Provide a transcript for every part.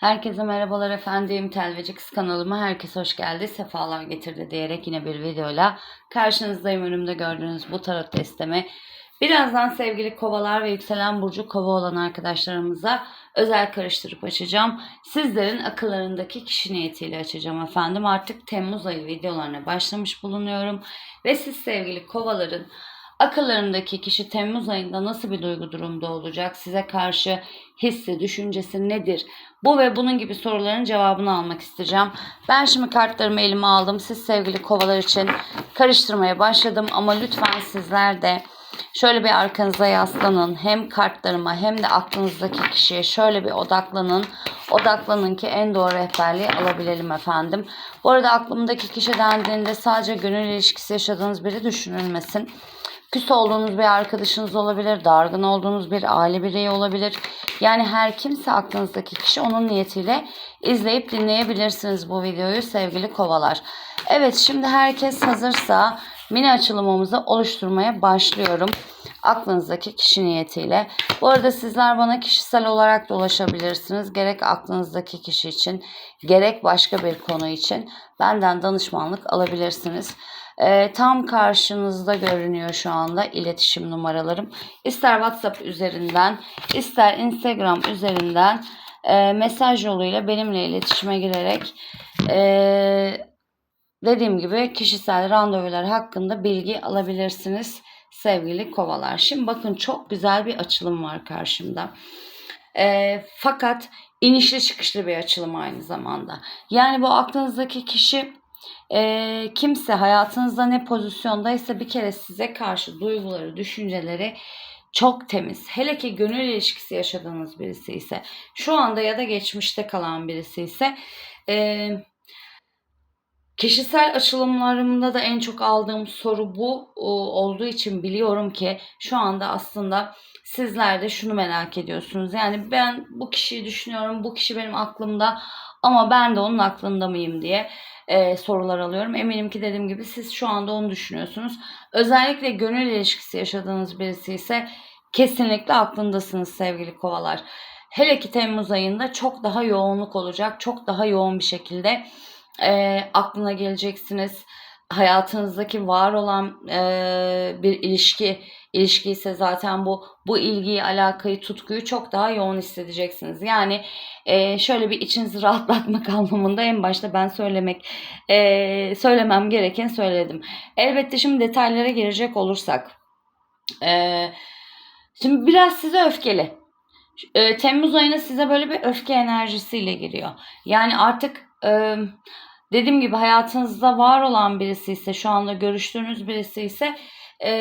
Herkese merhabalar efendim. Telveci Kız kanalıma herkes hoş geldi. Sefalar getirdi diyerek yine bir videoyla karşınızdayım. Önümde gördüğünüz bu tarot destemi. Birazdan sevgili kovalar ve yükselen burcu kova olan arkadaşlarımıza özel karıştırıp açacağım. Sizlerin akıllarındaki kişi niyetiyle açacağım efendim. Artık Temmuz ayı videolarına başlamış bulunuyorum. Ve siz sevgili kovaların akıllarındaki kişi Temmuz ayında nasıl bir duygu durumda olacak? Size karşı hissi, düşüncesi nedir? Bu ve bunun gibi soruların cevabını almak isteyeceğim. Ben şimdi kartlarımı elime aldım. Siz sevgili kovalar için karıştırmaya başladım ama lütfen sizler de şöyle bir arkanıza yaslanın. Hem kartlarıma hem de aklınızdaki kişiye şöyle bir odaklanın. Odaklanın ki en doğru rehberliği alabilelim efendim. Bu arada aklımdaki kişi dendiğinde sadece gönül ilişkisi yaşadığınız biri düşünülmesin. Küs olduğunuz bir arkadaşınız olabilir, dargın olduğunuz bir aile bireyi olabilir. Yani her kimse aklınızdaki kişi onun niyetiyle izleyip dinleyebilirsiniz bu videoyu sevgili kovalar. Evet şimdi herkes hazırsa mini açılımımızı oluşturmaya başlıyorum. Aklınızdaki kişi niyetiyle. Bu arada sizler bana kişisel olarak da ulaşabilirsiniz. Gerek aklınızdaki kişi için gerek başka bir konu için benden danışmanlık alabilirsiniz. Ee, tam karşınızda görünüyor şu anda iletişim numaralarım. İster WhatsApp üzerinden, ister Instagram üzerinden e, mesaj yoluyla benimle iletişime girerek e, dediğim gibi kişisel randevular hakkında bilgi alabilirsiniz sevgili kovalar. Şimdi bakın çok güzel bir açılım var karşımda. E, fakat inişli çıkışlı bir açılım aynı zamanda. Yani bu aklınızdaki kişi e, kimse hayatınızda ne pozisyondaysa bir kere size karşı duyguları, düşünceleri çok temiz. Hele ki gönül ilişkisi yaşadığınız birisi ise, şu anda ya da geçmişte kalan birisi ise e, kişisel açılımlarımda da en çok aldığım soru bu olduğu için biliyorum ki şu anda aslında sizler de şunu merak ediyorsunuz. Yani ben bu kişiyi düşünüyorum, bu kişi benim aklımda ama ben de onun aklında mıyım diye e, sorular alıyorum. Eminim ki dediğim gibi siz şu anda onu düşünüyorsunuz. Özellikle gönül ilişkisi yaşadığınız birisi ise kesinlikle aklındasınız sevgili kovalar. Hele ki Temmuz ayında çok daha yoğunluk olacak. Çok daha yoğun bir şekilde e, aklına geleceksiniz. Hayatınızdaki var olan e, bir ilişki ilişki zaten bu bu ilgiyi, alakayı, tutkuyu çok daha yoğun hissedeceksiniz. Yani e, şöyle bir içinizi rahatlatmak anlamında en başta ben söylemek e, söylemem gereken söyledim. Elbette şimdi detaylara girecek olursak. E, şimdi biraz size öfkeli. E, Temmuz ayına size böyle bir öfke enerjisiyle giriyor. Yani artık e, dediğim gibi hayatınızda var olan birisi ise şu anda görüştüğünüz birisi ise e,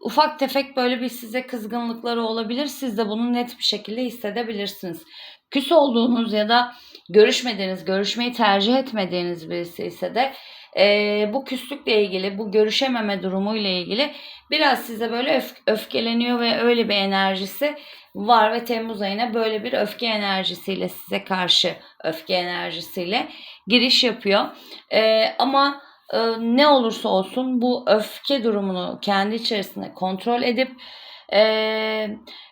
ufak tefek böyle bir size kızgınlıkları olabilir. Siz de bunu net bir şekilde hissedebilirsiniz. Küs olduğunuz ya da görüşmediğiniz, görüşmeyi tercih etmediğiniz birisi ise de e, bu küslükle ilgili, bu görüşememe durumuyla ilgili biraz size böyle öf- öfkeleniyor ve öyle bir enerjisi var ve Temmuz ayına böyle bir öfke enerjisiyle size karşı öfke enerjisiyle giriş yapıyor. E, ama e, ne olursa olsun bu öfke durumunu kendi içerisinde kontrol edip e,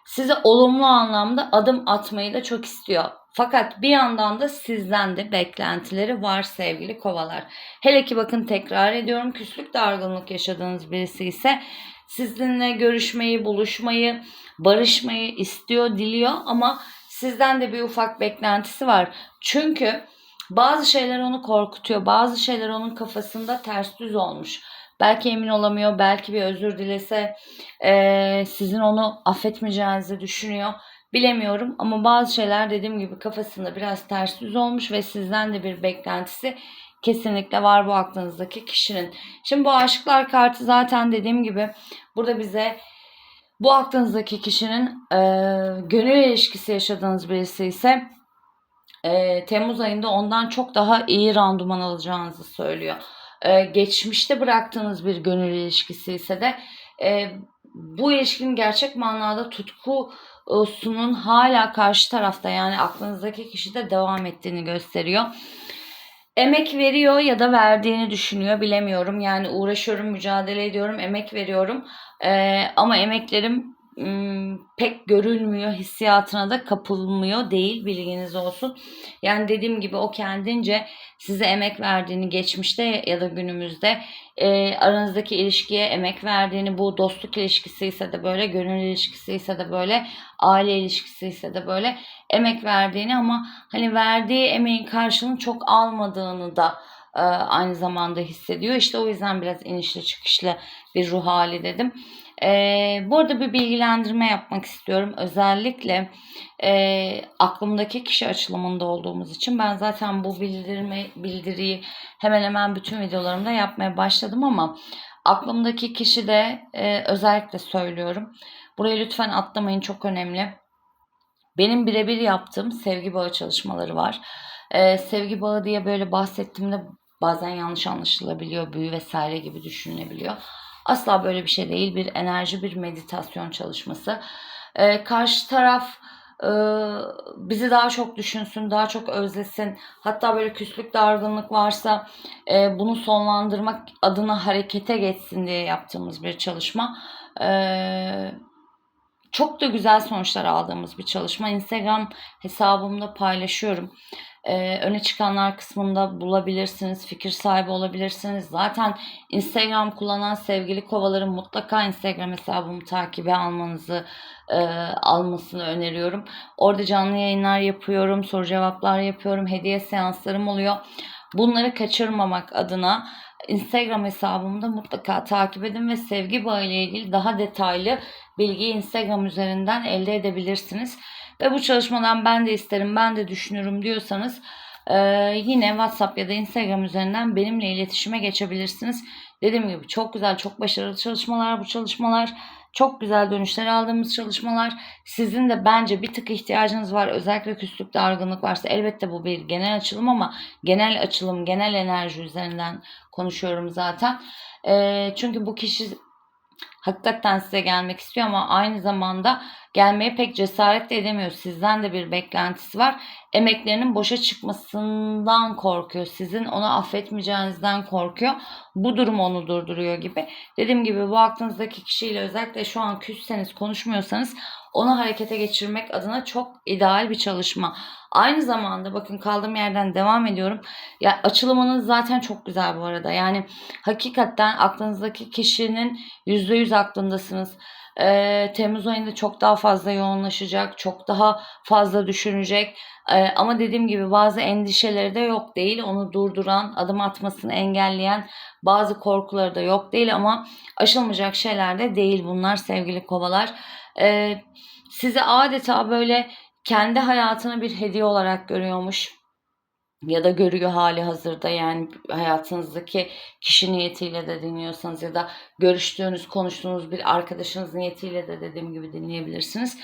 size olumlu anlamda adım atmayı da çok istiyor. Fakat bir yandan da sizden de beklentileri var sevgili kovalar. Hele ki bakın tekrar ediyorum küslük dargınlık yaşadığınız birisi ise sizinle görüşmeyi, buluşmayı, barışmayı istiyor, diliyor ama sizden de bir ufak beklentisi var. Çünkü bazı şeyler onu korkutuyor. Bazı şeyler onun kafasında ters düz olmuş. Belki emin olamıyor. Belki bir özür dilese e, sizin onu affetmeyeceğinizi düşünüyor. Bilemiyorum ama bazı şeyler dediğim gibi kafasında biraz ters düz olmuş ve sizden de bir beklentisi kesinlikle var bu aklınızdaki kişinin. Şimdi bu aşıklar kartı zaten dediğim gibi burada bize bu aklınızdaki kişinin e, gönül ilişkisi yaşadığınız birisi ise e, Temmuz ayında ondan çok daha iyi randuman alacağınızı söylüyor. E, geçmişte bıraktığınız bir gönül ilişkisi ise de e, bu ilişkinin gerçek manada tutkusunun hala karşı tarafta yani aklınızdaki kişide devam ettiğini gösteriyor. Emek veriyor ya da verdiğini düşünüyor bilemiyorum. Yani uğraşıyorum, mücadele ediyorum, emek veriyorum. E, ama emeklerim pek görülmüyor hissiyatına da kapılmıyor değil bilginiz olsun. Yani dediğim gibi o kendince size emek verdiğini geçmişte ya da günümüzde e, aranızdaki ilişkiye emek verdiğini bu dostluk ilişkisi ise de böyle gönül ilişkisi ise de böyle aile ilişkisi ise de böyle emek verdiğini ama hani verdiği emeğin karşılığını çok almadığını da e, aynı zamanda hissediyor. İşte o yüzden biraz inişli çıkışlı bir ruh hali dedim. E, bu arada bir bilgilendirme yapmak istiyorum. Özellikle e, aklımdaki kişi açılımında olduğumuz için ben zaten bu bildirme, bildiriyi hemen hemen bütün videolarımda yapmaya başladım ama aklımdaki kişi de e, özellikle söylüyorum. Burayı lütfen atlamayın çok önemli. Benim birebir yaptığım sevgi bağı çalışmaları var. Ee, sevgi bağı diye böyle bahsettiğimde bazen yanlış anlaşılabiliyor, büyü vesaire gibi düşünülebiliyor. Asla böyle bir şey değil. Bir enerji, bir meditasyon çalışması. Ee, karşı taraf e, bizi daha çok düşünsün, daha çok özlesin. Hatta böyle küslük, dargınlık varsa e, bunu sonlandırmak adına harekete geçsin diye yaptığımız bir çalışma. Ee, çok da güzel sonuçlar aldığımız bir çalışma. Instagram hesabımda paylaşıyorum. Ee, öne çıkanlar kısmında bulabilirsiniz. Fikir sahibi olabilirsiniz. Zaten Instagram kullanan sevgili kovaların mutlaka Instagram hesabımı takibe almanızı e, almasını öneriyorum. Orada canlı yayınlar yapıyorum. Soru cevaplar yapıyorum. Hediye seanslarım oluyor. Bunları kaçırmamak adına Instagram hesabımda mutlaka takip edin ve sevgi bağı ile ilgili daha detaylı bilgiyi Instagram üzerinden elde edebilirsiniz. Ve bu çalışmadan ben de isterim, ben de düşünürüm diyorsanız e, yine WhatsApp ya da Instagram üzerinden benimle iletişime geçebilirsiniz. Dediğim gibi çok güzel, çok başarılı çalışmalar bu çalışmalar. Çok güzel dönüşler aldığımız çalışmalar. Sizin de bence bir tık ihtiyacınız var. Özellikle küslük, dargınlık varsa elbette bu bir genel açılım ama genel açılım, genel enerji üzerinden konuşuyorum zaten. E, çünkü bu kişi hakikaten size gelmek istiyor ama aynı zamanda gelmeye pek cesaret de edemiyor. Sizden de bir beklentisi var. Emeklerinin boşa çıkmasından korkuyor. Sizin onu affetmeyeceğinizden korkuyor. Bu durum onu durduruyor gibi. Dediğim gibi bu aklınızdaki kişiyle özellikle şu an küsseniz konuşmuyorsanız onu harekete geçirmek adına çok ideal bir çalışma. Aynı zamanda bakın kaldığım yerden devam ediyorum. Ya açılımınız zaten çok güzel bu arada. Yani hakikaten aklınızdaki kişinin %100 aklındasınız. Ee, Temmuz ayında çok daha fazla yoğunlaşacak, çok daha fazla düşünecek. Ee, ama dediğim gibi bazı endişeleri de yok değil. Onu durduran, adım atmasını engelleyen bazı korkuları da yok değil ama aşılmayacak şeyler de değil bunlar sevgili kovalar. Ee, sizi adeta böyle kendi hayatını bir hediye olarak görüyormuş ya da görüyor hali hazırda yani hayatınızdaki kişi niyetiyle de dinliyorsanız ya da görüştüğünüz, konuştuğunuz bir arkadaşınız niyetiyle de dediğim gibi dinleyebilirsiniz.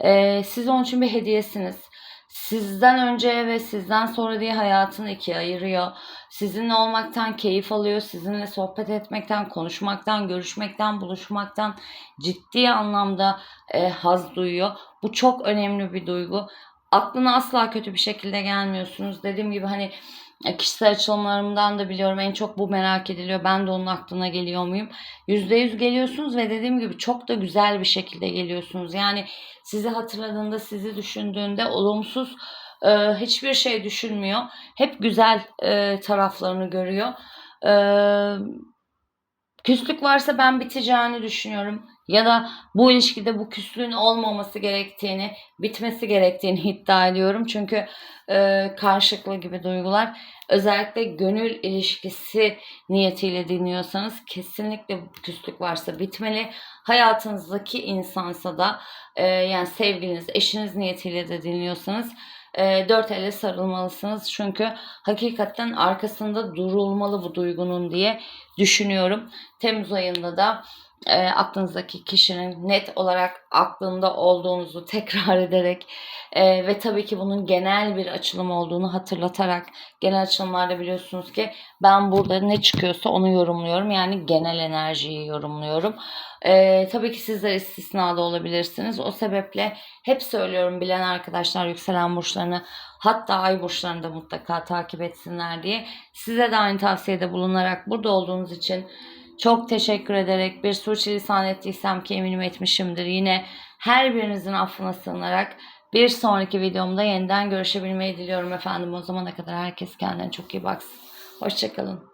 Ee, siz onun için bir hediyesiniz. Sizden önce ve sizden sonra diye hayatını ikiye ayırıyor. Sizinle olmaktan keyif alıyor. Sizinle sohbet etmekten, konuşmaktan, görüşmekten, buluşmaktan ciddi anlamda e, haz duyuyor. Bu çok önemli bir duygu. Aklına asla kötü bir şekilde gelmiyorsunuz. Dediğim gibi hani e, kişisel açılımlarımdan da biliyorum en çok bu merak ediliyor. Ben de onun aklına geliyor muyum? %100 geliyorsunuz ve dediğim gibi çok da güzel bir şekilde geliyorsunuz. Yani sizi hatırladığında, sizi düşündüğünde olumsuz e, hiçbir şey düşünmüyor. Hep güzel e, taraflarını görüyor. E, küslük varsa ben biteceğini düşünüyorum ya da bu ilişkide bu küslüğün olmaması gerektiğini, bitmesi gerektiğini iddia ediyorum. Çünkü e, karşılıklı gibi duygular özellikle gönül ilişkisi niyetiyle dinliyorsanız kesinlikle küslük varsa bitmeli. Hayatınızdaki insansa da e, yani sevgiliniz, eşiniz niyetiyle de dinliyorsanız e, dört elle sarılmalısınız. Çünkü hakikaten arkasında durulmalı bu duygunun diye düşünüyorum. Temmuz ayında da e, aklınızdaki kişinin net olarak aklında olduğunuzu tekrar ederek e, ve tabii ki bunun genel bir açılım olduğunu hatırlatarak genel açılımlarda biliyorsunuz ki ben burada ne çıkıyorsa onu yorumluyorum. Yani genel enerjiyi yorumluyorum. E, tabii ki sizler istisnada olabilirsiniz. O sebeple hep söylüyorum bilen arkadaşlar yükselen burçlarını hatta ay burçlarını da mutlaka takip etsinler diye. Size de aynı tavsiyede bulunarak burada olduğunuz için Çok teşekkür ederek bir sürçülisan ettiysem ki eminim etmişimdir. Yine her birinizin affına sığınarak bir sonraki videomda yeniden görüşebilmeyi diliyorum efendim. O zamana kadar herkes kendine çok iyi baksın. Hoşçakalın.